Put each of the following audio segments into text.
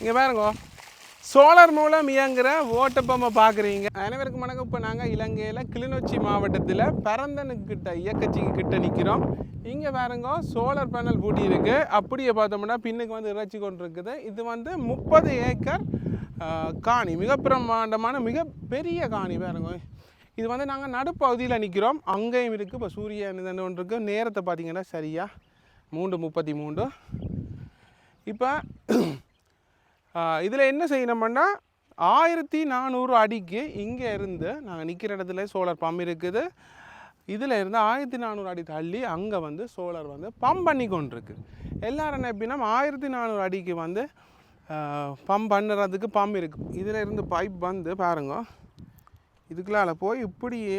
இங்கே பாருங்க. சோலார் மூலம் இயங்குகிற ஓட்டப்பம்மை பார்க்குறீங்க அனைவருக்கும் வணக்கம். இப்போ நாங்கள் இலங்கையில் கிளிநொச்சி மாவட்டத்தில் பரந்தனுக்கிட்ட இயக்கச்சிக்கு கிட்ட நிற்கிறோம் இங்கே பாருங்க சோலார் பேனல் பூட்டி இருக்குது அப்படியே பார்த்தோம்னா பின்னுக்கு வந்து இறைச்சி கொண்டு இருக்குது. இது வந்து முப்பது ஏக்கர் காணி. மிக பிரம்மாண்டமான மிக பெரிய காணி பாருங்க. இது வந்து நாங்கள் நடுப்பகுதியில் நிற்கிறோம் அங்கேயும் இருக்குது இப்போ சூரியன் இது ஒன்று இருக்குது நேரத்தை பார்த்தீங்கன்னா சரியாக மூன்று முப்பத்தி மூன்று. இப்போ இதில் என்ன செய்யணும்னா ஆயிரத்தி நானூறு அடிக்கு இங்கே இருந்து நாங்கள் நிற்கிற இடத்துல சோலார் பம்ப் இருக்குது. இதில் இருந்து ஆயிரத்தி நானூறு அடி தள்ளி அங்கே வந்து சோலார் வந்து பம்ப் பண்ணி கொண்டிருக்கு. எல்லாரும் என்ன எப்படின்னா ஆயிரத்தி நானூறு அடிக்கு வந்து பம்ப் பண்ணுறதுக்கு பம்ப் இருக்குது இதில் இருந்து பைப் வந்து பாருங்க. இதுக்குள்ளால போய் இப்படியே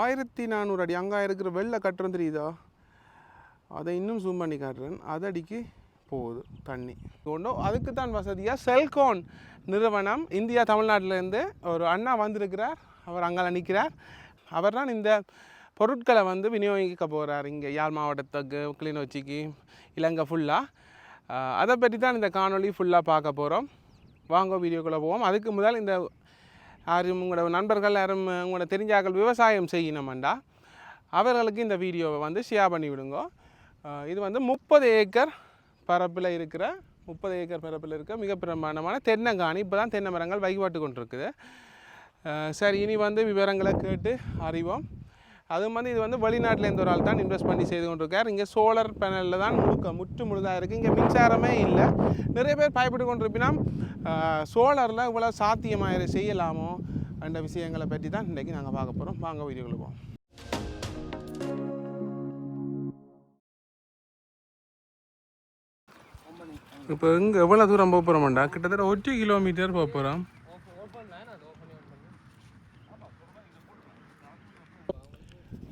ஆயிரத்தி நானூறு அடி அங்கே இருக்கிற வெள்ளை கட்டுறோம் தெரியுதா? அதை இன்னும் ஜூம் பண்ணி காட்டுறேன். அதடிக்கு போகுது தண்ணி. ஒன்றும் அதுக்கு தான் வசதியாக செல்கோன் நிறுவனம் இந்தியா தமிழ்நாட்டிலேருந்து ஒரு அண்ணா வந்திருக்கிறார். அவர் அங்கே நிற்கிறார் அவர் தான் இந்த பொருட்களை வந்து விநியோகிக்க போகிறார் இங்கே யாழ் மாவட்டத்துக்கு கிளிநொச்சிக்கு இலங்கை ஃபுல்லாக அதை பற்றி தான் இந்த காணொலி ஃபுல்லாக பார்க்க போகிறோம் வாங்க வீடியோக்குள்ளே போவோம். அதுக்கு முதல் இந்த யாரும் உங்களோட நண்பர்கள் யாரும் உங்களோட தெரிஞ்சாக்கள் விவசாயம் செய்யணுமெண்டா அவர்களுக்கு இந்த வீடியோவை வந்து ஷேர் பண்ணி விடுங்க. இது வந்து முப்பது ஏக்கர் பரப்பில் இருக்கிற முப்பது ஏக்கர் பரப்பில் இருக்க மிக பிரமாண்டமான தென்னங்காணி. இப்போ தான் தென்னை மரங்கள் வழிபாட்டு கொண்டிருக்குது. சரி இனி வந்து விவரங்களை கேட்டு அறிவோம். அதுவும் வந்து இது வந்து வெளிநாட்டிலேருந்து ஒரு ஆள் தான் இன்வெஸ்ட் பண்ணி செய்து கொண்டிருக்கார். இங்கே சோலார் பேனலில் தான் முழுக்க முற்று முழுதாக இருக்குது இங்கே மின்சாரமே இல்லை. நிறைய பேர் பயப்பட்டு கொண்டிருப்பினா சோலாரில் இவ்வளோ சாத்தியமாக செய்யலாமோ? அந்த விஷயங்களை பற்றி தான் இன்றைக்கி நாங்கள் பார்க்க போகிறோம் வாங்க வீடியோக்குள்ள போவோம். இப்போ இங்கே எவ்வளோ தூரம் போக போகிறோம்டா கிட்டத்தட்ட ஒரு கிலோமீட்டர் போக போகிறோம்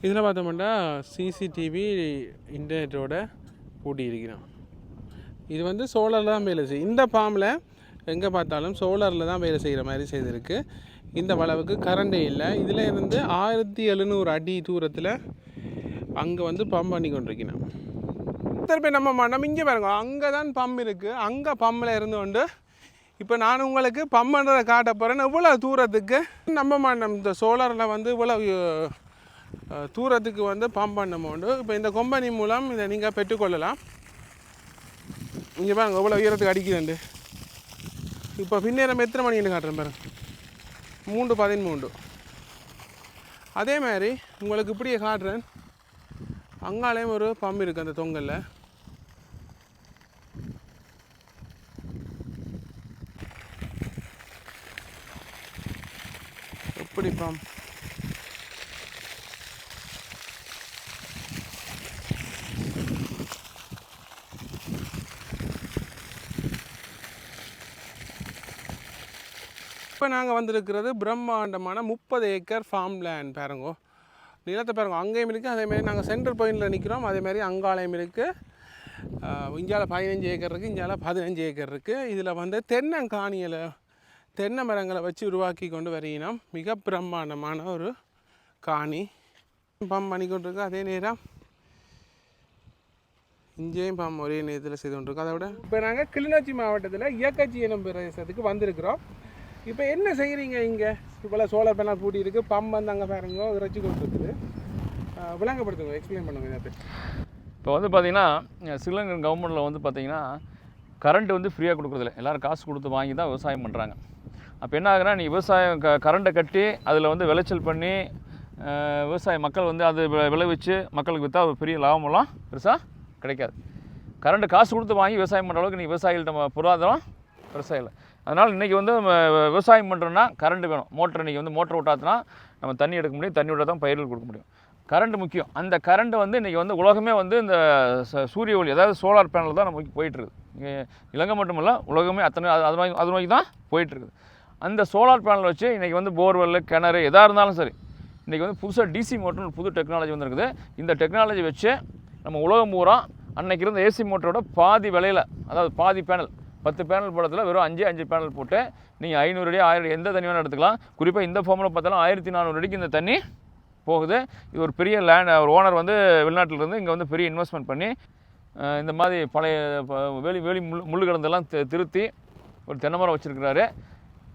இதில் பார்த்தோம்னா சிசிடிவி இன்டர்நெட்டோட பூட்டி இருக்கிறோம் இது வந்து சோலாரில் தான் வேலை செய்யும் இந்த ஃபார்மில் எங்கே பார்த்தாலும் சோலாரில் தான் வேலை செய்கிற மாதிரி செய்திருக்கு. இந்த வளவுக்கு கரண்டே இல்லை. இதில் இருந்து ஆயிரத்தி எழுநூறு அடி தூரத்தில் அங்கே வந்து பம்ப் பண்ணி கொண்டிருக்கிறேன் திருப்பி நம்ம மண்டம் இங்கே பாருங்க. அங்கே தான் பம்ப் இருக்குது அங்கே பம்பில் இருந்து கொண்டு இப்போ நான் உங்களுக்கு பம்புன்றதை காட்ட போகிறேன் இவ்வளோ தூரத்துக்கு நம்ம மண்டம் இந்த சோலாரில் வந்து இவ்வளோ தூரத்துக்கு வந்து பம்ப் பண்ண உண்டு இப்போ இந்த கொம்பனி மூலம் இதை நீங்கள் பெற்றுக்கொள்ளலாம் இங்கே பாருங்க இவ்வளோ உயரத்துக்கு அடிக்குதுண்டு. இப்போ பின்னேரம் எத்தனை மணின்னு காட்டுறேன் பாருங்க. மூன்று பதிமூன்று. அதே மாதிரி உங்களுக்கு இப்படியே காட்டுறேன். அங்காலேயும் ஒரு பம்பு இருக்குது அந்த தொங்கலில். எப்படி இப்போ நாங்கள் வந்திருக்கிறது பிரம்மாண்டமான முப்பது ஏக்கர் ஃபார்ம் லேண்ட் பாருங்கோ. நிலத்தை பாருங்க அங்கேயும் இருக்குது அதேமாதிரி நாங்கள் சென்ட்ரல் பாயிண்டில் நிற்கிறோம் அதேமாதிரி அங்காலயம் இருக்குது இந்தியாவில் பதினஞ்சு ஏக்கர் இருக்குது இந்தியாவில் பதினஞ்சு ஏக்கர் இருக்குது இதில் வந்து தென்னங்காணியில் தென்னை மரங்களை வச்சு உருவாக்கி கொண்டு வரையினோம் மிக பிரம்மாண்டமான ஒரு காணி. பம்ப் பண்ணி கொண்டிருக்கு. அதே நேரம் இங்கேயும் பம்ப் ஒரே நேரத்தில் செய்து கொண்டிருக்கோம் அதை விட இப்போ நாங்கள் கிளிநொச்சி மாவட்டத்தில் இயக்கச்சி எனும் பிரதேசத்துக்கு வந்திருக்கிறோம். இப்போ என்ன செய்கிறீங்க இங்கே? இப்போ சோலார் பேனல் பூட்டி இருக்குது பம்ப் வந்து அங்கே பாருங்க இறைச்சி கொண்டு விளங்கப்படுத்துங்க எக்ஸ்பிளைன் பண்ணுங்க இதை இப்போ வந்து பார்த்தீங்கன்னா ஸ்ரீலங்கன் கவர்மெண்ட்டில் வந்து பார்த்தீங்கன்னா கரண்ட் வந்து ஃப்ரீயாக கொடுக்குறதில்ல. எல்லோரும் காசு கொடுத்து வாங்கி தான் விவசாயம் பண்ணுறாங்க அப்போ என்ன ஆகுனா நீ விவசாயம் க கரண்ட்டை கட்டி அதில் வந்து விளைச்சல் பண்ணி விவசாய மக்கள் வந்து அது வி- விளைவிச்சு மக்களுக்கு விற்றா ஒரு பெரிய லாபமெல்லாம் பெருசாக கிடைக்காது. கரண்ட்டு காசு கொடுத்து வாங்கி விவசாயம் பண்ணுற அளவுக்கு நீ விவசாயிகள்ட்ட நம்ம பொருளாதாரம் பெருசாக இல்லை. அதனால் இன்றைக்கி வந்து நம்ம விவசாயம் பண்ணுறோன்னா கரண்ட் வேணும். மோட்டர் இன்றைக்கி வந்து மோட்டர் விட்டாத்துனா நம்ம தண்ணி எடுக்க முடியும். தண்ணி விட்டால் தான் பயிர்கள் கொடுக்க முடியும். கரண்ட் முக்கியம். அந்த கரண்ட் வந்து இன்றைக்கி வந்து உலகமே வந்து இந்த ச- சூரிய ஒளி அதாவது சோலார் பேனல் தான் நமக்கு போயிட்டுருக்குது இங்கே இலங்கை மட்டுமல்ல உலகமே அத்தனை அது மாதிரி அது நோக்கி தான் போயிட்டுருக்குது அந்த சோலார் பேனல் வச்சு இன்றைக்கி வந்து போர்வெல் கிணறு எதாக இருந்தாலும் சரி இன்றைக்கி வந்து புதுசாக டிசி மோட்டர்னு புது டெக்னாலஜி வந்திருக்குது. இந்த டெக்னாலஜி வச்சு நம்ம உலகம் பூரா அன்னைக்கு இருந்த ஏசி மோட்டரோட பாதி விலையில் அதாவது பாதி பேனல் பத்து பேனல் போடுறதுல வெறும் அஞ்சு அஞ்சு பேனல் போட்டு நீங்கள் ஐநூறு அடி ஆயிரம் எந்த தண்ணி வேணால் எடுத்துக்கலாம். குறிப்பாக இந்த ஃபார்மில் பார்த்தாலும் ஆயிரத்தி நானூறு அடிக்கு இந்த தண்ணி போகுது. இது ஒரு பெரிய லேண்ட் ஒரு ஓனர் வந்து வெளிநாட்டிலிருந்து இங்கே வந்து பெரிய இன்வெஸ்ட்மெண்ட் பண்ணி இந்த மாதிரி பழைய வேலி வேலி முள் முள்ளு கிடந்தெல்லாம் திருத்தி ஒரு தென்னை மரம் வச்சுருக்கிறாரு.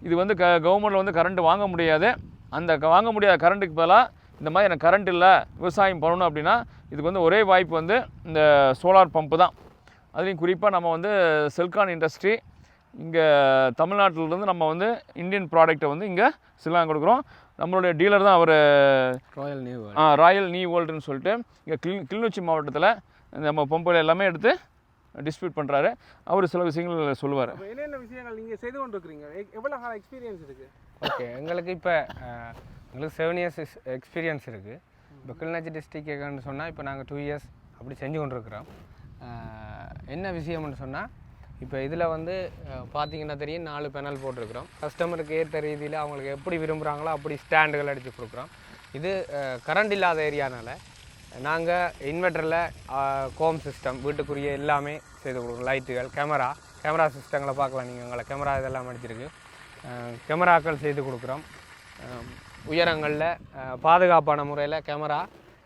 இது வந்து க கவர்மெண்ட்டில் வந்து கரண்ட் வாங்க முடியாது. அந்த க- வாங்க முடியாத கரண்ட்டுக்கு பதிலாக இந்த மாதிரி எனக்கு கரண்ட் இல்லை விவசாயம் பண்ணணும் அப்படின்னா இதுக்கு வந்து ஒரே வாய்ப்பு வந்து இந்த சோலார் பம்பு தான். அதுலேயும் குறிப்பாக நம்ம வந்து செல்கான் இண்டஸ்ட்ரி இங்கே தமிழ்நாட்டிலேருந்து நம்ம வந்து இந்தியன் ப்ராடக்ட்டை வந்து இங்கே சிலாங்க கொடுக்குறோம். நம்மளுடைய டீலர் தான் அவர். ராயல் நியூ ராயல் நீ வேர்ல்டுன்னு சொல்லிட்டு இங்கே கிளி கிளிநொச்சி மாவட்டத்தில் நம்ம பம்புகள் எல்லாமே எடுத்து டிஸ்ட்ரிபியூட் பண்ணுறாரு அவர் சில விஷயங்கள் சொல்லுவார். என்னென்ன விஷயங்கள் நீங்கள் செய்து கொண்டு இருக்கிறீங்க எவ்வளோ கால எக்ஸ்பீரியன்ஸ் இருக்குது ஓகே எங்களுக்கு இப்போ எங்களுக்கு செவன் இயர்ஸ் எக்ஸ்பீரியன்ஸ் இருக்குது இப்போ கிளிநொச்சி டிஸ்ட்ரிக்ட்னு சொன்னால் இப்போ நாங்கள் டூ இயர்ஸ் அப்படி செஞ்சு கொண்டிருக்கிறோம். என்ன விஷயம்னு சொன்னால் இப்போ இதில் வந்து பார்த்தீங்கன்னா தெரியும் நாலு பேனல் போட்டிருக்கிறோம். கஸ்டமருக்கு ஏற்ற ரீதியில் அவங்களுக்கு எப்படி விரும்புகிறாங்களோ அப்படி ஸ்டாண்டுகள் அடித்து கொடுக்குறோம். இது கரண்ட் இல்லாத ஏரியானால நாங்கள் இன்வெர்ட்டரில் கோம் சிஸ்டம் வீட்டுக்குரிய எல்லாமே செய்து கொடுக்குறோம். லைட்டுகள் கேமரா கேமரா சிஸ்டங்களை பார்க்கலாம் நீங்கள் உங்களை கேமரா இதெல்லாம் அடிச்சிருக்கு. கேமராக்கள் செய்து கொடுக்குறோம். உயரங்களில் பாதுகாப்பான முறையில் கேமரா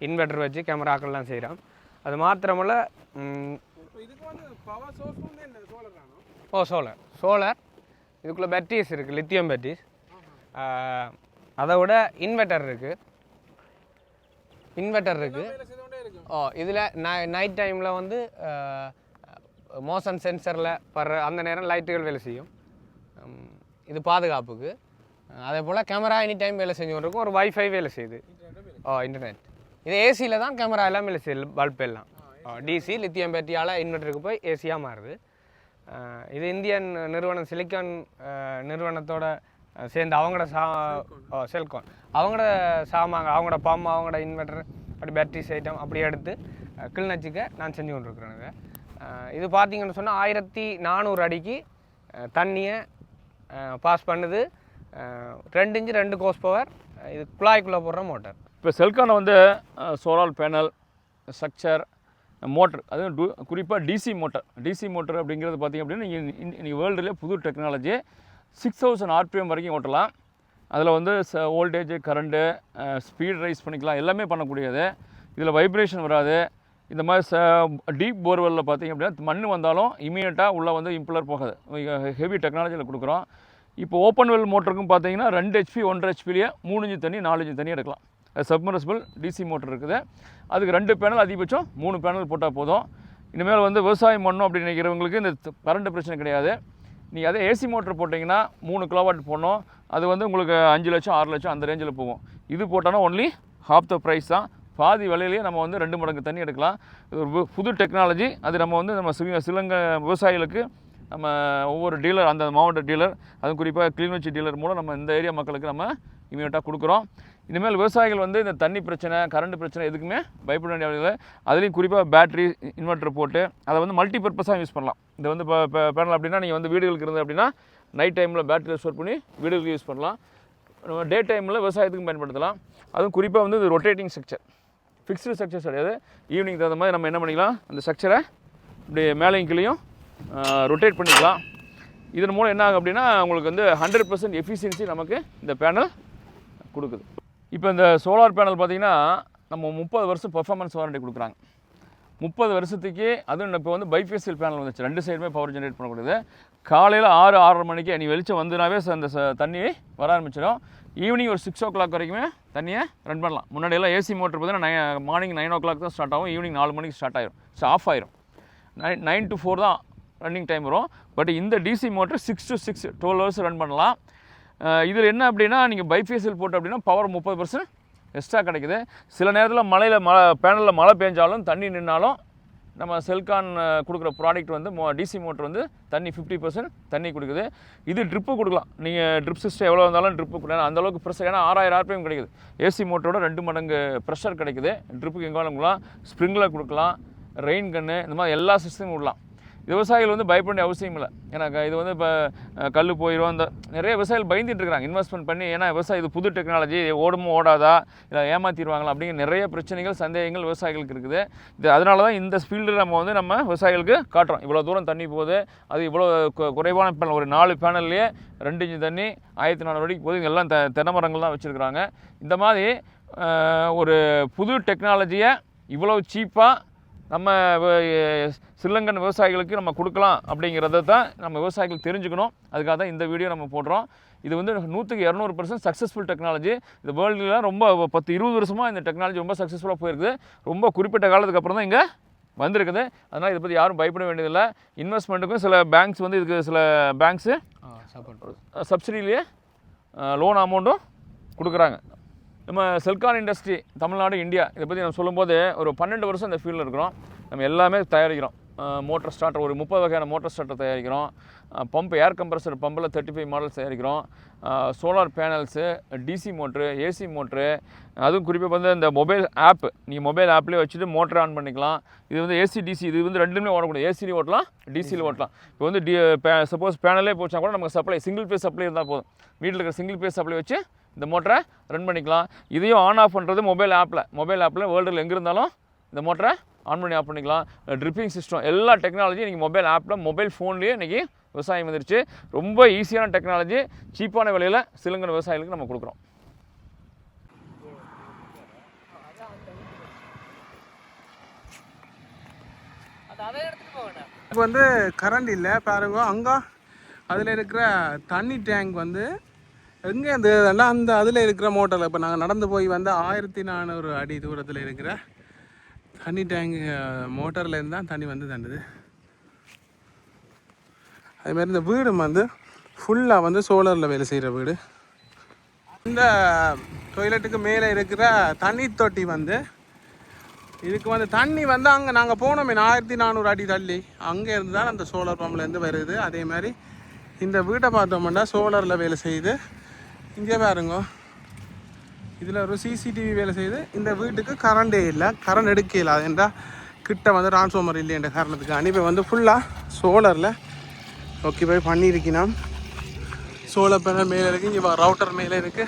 இன்வெர்ட்டர் வச்சு கேமராக்கள்லாம் செய்கிறோம் அது மாத்திரமல்ல ஓ சோலார் சோலார் இதுக்குள்ளே பேட்டரிஸ் இருக்குது லித்தியம் பேட்டரிஸ் அதை விட இன்வெர்ட்டர் இருக்குது இன்வெர்ட்டர் இருக்குது ஓ இதில் நைட் டைமில் வந்து மோஷன் சென்சரில் படுற அந்த நேரம் லைட்டுகள் வேலை செய்யும். இது பாதுகாப்புக்கு. அதே போல் கேமரா எனி டைம் வேலை செஞ்சு ஒரு வைஃபை வேலை செய்யுது. ஓ இன்டர்நெட் இது ஏசியில் தான் கேமரா எல்லாம் வேலை செய்யுது பல்ப் எல்லாம். டிசி லித்தியம் பேட்டரியால் இன்வெர்ட்டருக்கு போய் ஏசியாக மாறுது. இது இந்தியன் நிறுவனம் சிலிக்கான் நிறுவனத்தோட சேர்ந்து அவங்களோட சா ஓ செல்கான் அவங்களோட சாமாங்க அவங்களோட பம் அவங்களோட இன்வெர்ட்டர் அப்படி பேட்டரிஸ் ஐட்டம் அப்படி எடுத்து கிளிநொச்சிக்கு நான் செஞ்சு கொண்டிருக்கிறேனுங்க. இது பார்த்தீங்கன்னு சொன்னால் ஆயிரத்தி நானூறு அடிக்கு தண்ணியை பாஸ் பண்ணுது. ரெண்டு இன்ச்சு ரெண்டு கோஸ் பவர் இது குழாய்க்குள்ளே போடுற மோட்டார் இப்போ செல்கானை வந்து சோலார் பேனல் ஸ்ட்ரக்சர் மோட்டர் அதுவும் டு குறிப்பாக டிசி மோட்டர் டிசி மோட்டர் அப்படிங்கிறது பார்த்திங்க அப்படின்னா இன்னைக்கு வேர்ல்டுலேயே புது டெக்னாலஜி சிக்ஸ் தௌசண்ட் ஆர்பிஎம் வரைக்கும் ஓட்டலாம். அதில் வந்து வோல்டேஜ் கரண்ட்டு ஸ்பீட் ரைஸ் பண்ணிக்கலாம். எல்லாமே பண்ணக்கூடியது. இதில் வைப்ரேஷன் வராது. இந்த மாதிரி ச டீப் போர்வெல்லில் பார்த்தீங்க அப்படின்னா மண் வந்தாலும் இமீடியட்டாக உள்ளே வந்து இம்புலர் போகாது. ஹெவி டெக்னாலஜியில் கொடுக்குறோம். இப்போ ஓப்பன் வெல் மோட்டருக்கும் பார்த்தீங்கன்னா ரெண்டு ஹெச்பி ஒன்றரை ஹெச்பிலேயே மூணு இஞ்சி தண்ணி நாலு இஞ்சி தண்ணி எடுக்கலாம். சப்மர்சிபிள் டிசி மோட்டர் இருக்குது. அதுக்கு ரெண்டு பேனல் அதிகபட்சம் மூணு பேனல் போட்டால் போதும். இனிமேல் வந்து விவசாயம் பண்ணணும் அப்படின்னு நினைக்கிறவங்களுக்கு இந்த கரண்ட் பிரச்சனை கிடையாது. நீங்கள் அதே ஏசி மோட்ரு போட்டிங்கன்னா மூணு கிலோவாட் போடணும். அது வந்து உங்களுக்கு அஞ்சு லட்சம் ஆறு லட்சம் அந்த ரேஞ்சில் போகும். இது போட்டோன்னா ஒன்லி ஹாஃப் த ப்ரைஸ் தான். பாதி விலையிலேயே நம்ம வந்து ரெண்டு மடங்கு தண்ணி எடுக்கலாம். இது ஒரு பு- புது டெக்னாலஜி அது நம்ம வந்து நம்ம சில சிலங்க விவசாயிகளுக்கு நம்ம ஒவ்வொரு டீலர் அந்த மாவட்ட டீலர் அதுவும் குறிப்பாக கிளிநொச்சி டீலர் மூலம் நம்ம இந்த ஏரியா மக்களுக்கு நம்ம இமீடியட்டாக கொடுக்குறோம். இனிமேல் விவசாயிகள் வந்து இந்த தண்ணி பிரச்சனை கரண்ட் பிரச்சனை எதுக்குமே பயப்பட வேண்டிய அவசியம் இல்லை. அதுலேயும் குறிப்பாக பேட்டரி இன்வெர்ட்டர் போட்டு அதை வந்து மல்டி பர்பஸாக யூஸ் பண்ணலாம். இது வந்து இப்போ பேனல் அப்படின்னா நீங்கள் வந்து வீடுகளுக்கு இருந்தது அப்படின்னா நைட் டைமில் பேட்டரி ஸ்டோர் பண்ணி வீடுகளுக்கு யூஸ் பண்ணலாம். நம்ம டே டைமில் விவசாயத்துக்கும் பயன்படுத்தலாம். அதுவும் குறிப்பாக வந்து இது ரொட்டேட்டிங் ஸ்ட்ரக்சர் ஃபிக்ஸ்டு ஸ்ட்ரக்சர் கிடையாது ஈவினிங் தகுந்த மாதிரி நம்ம என்ன பண்ணிக்கலாம்? அந்த ஸ்ட்ரக்சரை இப்படி மேலேயும் கீழேயும் ரொட்டேட் பண்ணிக்கலாம். இதன் மூலம் என்ன ஆகும் அப்படின்னா உங்களுக்கு வந்து ஹண்ட்ரட் பர்சன்ட் எஃபிஷியன்சி நமக்கு இந்த பேனல் கொடுக்குது. இப்போ இந்த சோலார் பேனல் பார்த்தீங்கன்னா நம்ம முப்பது வருஷம் பெர்ஃபார்மன்ஸ் வாரண்டி கொடுக்குறாங்க. முப்பது வருஷத்துக்கு அதுவும் இப்போ வந்து பைஃபேசியல் பேனல் வந்துச்சு. ரெண்டு சைடுமே பவர் ஜென்ரேட் பண்ணக்கூடியது காலையில் ஆறு ஆறரை மணிக்கு நீ வெளிச்சம் வந்துனாவே ச- அந்த தண்ணி வர ஆரம்பிச்சிடும். ஈவினிங் ஒரு சிக்ஸ் ஓ கிளாக் வரைக்குமே தண்ணியை ரன் பண்ணலாம். முன்னாடியெல்லாம் ஏசி மோட்டர் பார்த்தீங்கன்னா நை மார்னிங் நைன் ஓ கிளாக் தான் ஸ்டார்ட் ஆகும். ஈவினிங் நாலு மணிக்கு ஸ்டார்ட் ஆயிரும். ஸோ ஆஃப் ஆயிரும். நைன் நைன் டு ஃபோர் தான் ரன்னிங் டைம் வரும். பட் இந்த DC motor six to six twelve hours run பண்ணலாம். இதில் என்ன அப்படின்னா நீங்கள் பைஃபேசியல் போட்டு அப்படின்னா பவர் முப்பது பர்சன்ட் எக்ஸ்ட்ரா கிடைக்குது. சில நேரத்தில் மழையில் மழை பேனலில் மழை பெஞ்சாலும் தண்ணி நின்னாலும் நம்ம செல்கான் கொடுக்குற ப்ராடக்ட் வந்து மோ டிசி மோட்டர் வந்து தண்ணி ஃபிஃப்டி பர்சன்ட் தண்ணி கொடுக்குது. இது ட்ரிப்பு கொடுக்கலாம். நீங்கள் ட்ரிப் சிஸ்டம் எவ்வளோ இருந்தாலும் ட்ரிப்பு கொடுக்கலாம். அந்த அளவுக்கு ப்ரெஷர் ஏன்னா ஆறாயிரம் ஆர்பிஎம் கிடைக்குது. ஏசி மோட்டரோட ரெண்டு மடங்கு ப்ரெஷர் கிடைக்குது. ட்ரிப்புக்கு எங்கே வேணும் கொடுக்கலாம். ஸ்ப்ரிங்கில் கொடுக்கலாம். ரெயின் கன்று இந்த மாதிரி எல்லா சிஸ்டமும் விடலாம் விவசாயிகள் வந்து பயப்பட அவசியம் இல்லை. ஏன்னா இது வந்து இப்போ கல் போயிடும் அந்த நிறைய விவசாயிகள் பயந்துட்டு இருக்காங்க. இன்வெஸ்ட்மெண்ட் பண்ணி ஏன்னா விவசாயம் இது புது டெக்னாலஜி ஓடுமோ ஓடாதா இல்லை ஏமாற்றிடுவாங்களா அப்படிங்கிற நிறைய பிரச்சனைகள் சந்தேகங்கள் விவசாயிகளுக்கு இருக்குது. இது அதனால தான் இந்த ஃபீல்டு நம்ம வந்து நம்ம விவசாயிகளுக்கு காட்டுறோம். இவ்வளோ தூரம் தண்ணி போகுது அது இவ்வளோ குறைவான பேனல் ஒரு நாலு பேனல்லையே ரெண்டு இன்ச்சு தண்ணி ஆயிரத்தி நானூறு அடிக்கு போது எல்லாம் தென்னை மரங்கள் தான் வச்சுருக்குறாங்க. இந்த மாதிரி ஒரு புது டெக்னாலஜியை இவ்வளோ சீப்பாக நம்ம ஸ்ரீலங்கன் விவசாயிகளுக்கு நம்ம கொடுக்கலாம் அப்படிங்கிறத தான் நம்ம விவசாயிகள் தெரிஞ்சுக்கணும். அதுக்காக தான் இந்த வீடியோ நம்ம போடுறோம். இது வந்து நூற்றுக்கு இரநூறு பர்சன்ட் சக்ஸஸ்ஃபுல் டெக்னாலஜி இது வேர்ல்டில் ரொம்ப பத்து இருபது வருஷமாக இந்த டெக்னாலஜி ரொம்ப சக்ஸஸ்ஃபுல்லாக போயிருக்குது. ரொம்ப குறிப்பிட்ட காலத்துக்கு அப்புறம் தான் இங்கே வந்திருக்குது. அதனால் இதை பற்றி யாரும் பயப்பட வேண்டியதில்லை. இன்வெஸ்ட்மெண்ட்டுக்கும் சில பேங்க்ஸ் வந்து இதுக்கு சில பேங்க்ஸு சப்சிடிலேயே லோன் அமௌண்ட்டும் கொடுக்குறாங்க. நம்ம செல்கான் இண்டஸ்ட்ரி தமிழ்நாடு இந்தியா இதை பற்றி நம்ம சொல்லும்போது ஒரு பன்னெண்டு வருஷம் இந்த ஃபீல்டில் இருக்கிறோம். நம்ம எல்லாமே தயாரிக்கிறோம். மோட்டர் ஸ்டார்டர் ஒரு முப்பது வகையான மோட்டர் ஸ்டார்டர் தயாரிக்கிறோம். பம்ப் ஏர் கம்ப்ரஸர் பம்பில் தேர்ட்டி ஃபைவ் மாடல்ஸ் தயாரிக்கிறோம். Solar panels DC motor AC motor அதுவும் குறிப்பாக வந்து இந்த மொபைல் ஆப் நீங்கள் மொபைல் ஆப்லேயே வச்சுட்டு மோட்டர் ஆன் பண்ணிக்கலாம். இது வந்து ஏசி டிசி இது வந்து ரெண்டுமே ஓடக்கூடாது. ஏசிலையும் ஓட்டலாம் டிசியில் ஓட்டலாம். இப்போ வந்து டி சப்போஸ் பேனலே போச்சா கூட நமக்கு சப்ளை சிங்கிள் பேஸ் சப்ளை இருந்தால் போதும். வீட்டில் இருக்கிற சிங்கிள் பேஸ் சப்ளை வச்சு இந்த மோட்டரை ரன் பண்ணிக்கலாம். இதையும் ஆன் ஆஃப் பண்ணுறது மொபைல் ஆப்பில் மொபைல் ஆப்பில் வேர்ல்டில் எங்கே இருந்தாலும் இந்த மோட்டரை ஆன் பண்ணி ஆஃப் பண்ணிக்கலாம். ட்ரிப்பிங் சிஸ்டம் எல்லா டெக்னாலஜியும் இன்றைக்கி மொபைல் ஆப்பில் மொபைல் ஃபோன்லேயே இன்றைக்கி விவசாயம் வந்துருச்சு. ரொம்ப ஈஸியான டெக்னாலஜி சீப்பான விலையில் சிலங்கன விவசாயிகளுக்கு நம்ம கொடுக்குறோம். இப்போ வந்து கரண்ட் இல்லை. பாருங்க அங்கே அதில் இருக்கிற தண்ணி டேங்க் வந்து எங்கே அந்த அந்த அதில் இருக்கிற மோட்டரில் இப்போ நாங்கள் நடந்து போய் வந்து ஆயிரத்தி நானூறு அடி தூரத்தில் இருக்கிற தண்ணி டேங்கு மோட்டர்லேருந்து தான் தண்ணி வந்து தண்டுது அதுமாரி இந்த வீடு வந்து ஃபுல்லாக வந்து சோலாரில் வேலை செய்கிற வீடு. இந்த டொய்லெட்டுக்கு மேலே இருக்கிற தண்ணி தொட்டி வந்து இதுக்கு வந்து தண்ணி வந்து அங்கே நாங்கள் போனோமே ஆயிரத்தி நானூறு அடி தள்ளி. அங்கே இருந்து தான் அந்த சோலார் பம்ப்லேருந்து வருது. அதே மாதிரி இந்த வீட்டை பார்த்தோம்னா சோலாரில் வேலை செய்யுது. இங்கே பாருங்க. இதில் ஒரு சிசிடிவி வேலை செய்யுது இந்த வீட்டுக்கு கரண்டே இல்லை கரண்ட் எடுக்கல அதுன்றா கிட்ட வந்து டிரான்ஸ்ஃபார்மர் இல்லைன்ற காரணத்துக்கு அனுப்பி வந்து ஃபுல்லாக சோலரில் ஓகே போய் பண்ணியிருக்கணும் சோலர் பேனல் மேலே இருக்குது இங்கே ரவுட்டர் மேலே இருக்குது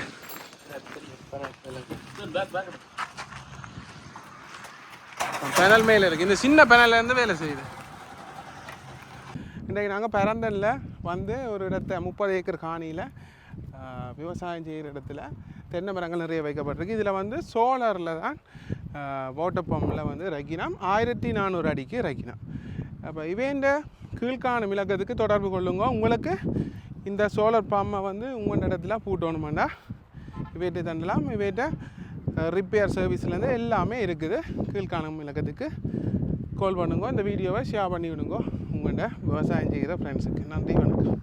பேனல் மேலே இருக்குது இந்த சின்ன பேனல்லேருந்து வேலை செய்யுது. இன்றைக்கு நாங்கள் பிறந்தனில் வந்து ஒரு இடத்த முப்பது ஏக்கர் காணியில் விவசாயம் செய்கிற இடத்துல தென்னை மரங்கள் நிறைய வைக்கப்பட்டிருக்கு. இதில் வந்து சோலாரில் தான் வாட்டர் பம்பில் வந்து ரகினம் ஆயிரத்தி நானூறு அடிக்கு ரக்கினோம் அப்போ இவேண்ட கீழ்காணும் இலக்கத்துக்கு தொடர்பு கொள்ளுங்க. உங்களுக்கு இந்த சோலார் பம்பை வந்து உங்கள் இடத்துல பூட்டணுமாண்டா? இவேட்டை தண்டலாம் இவேட்ட ரிப்பேர் சர்வீஸ்லேருந்து எல்லாமே இருக்குது. கீழ்காணும் இலக்கத்துக்கு கால் பண்ணுங்க. இந்த வீடியோவை ஷேர் பண்ணி விடுங்க உங்கள்கிட்ட விவசாயம் செய்கிற ஃப்ரெண்ட்ஸுக்கு நன்றி வணக்கம்.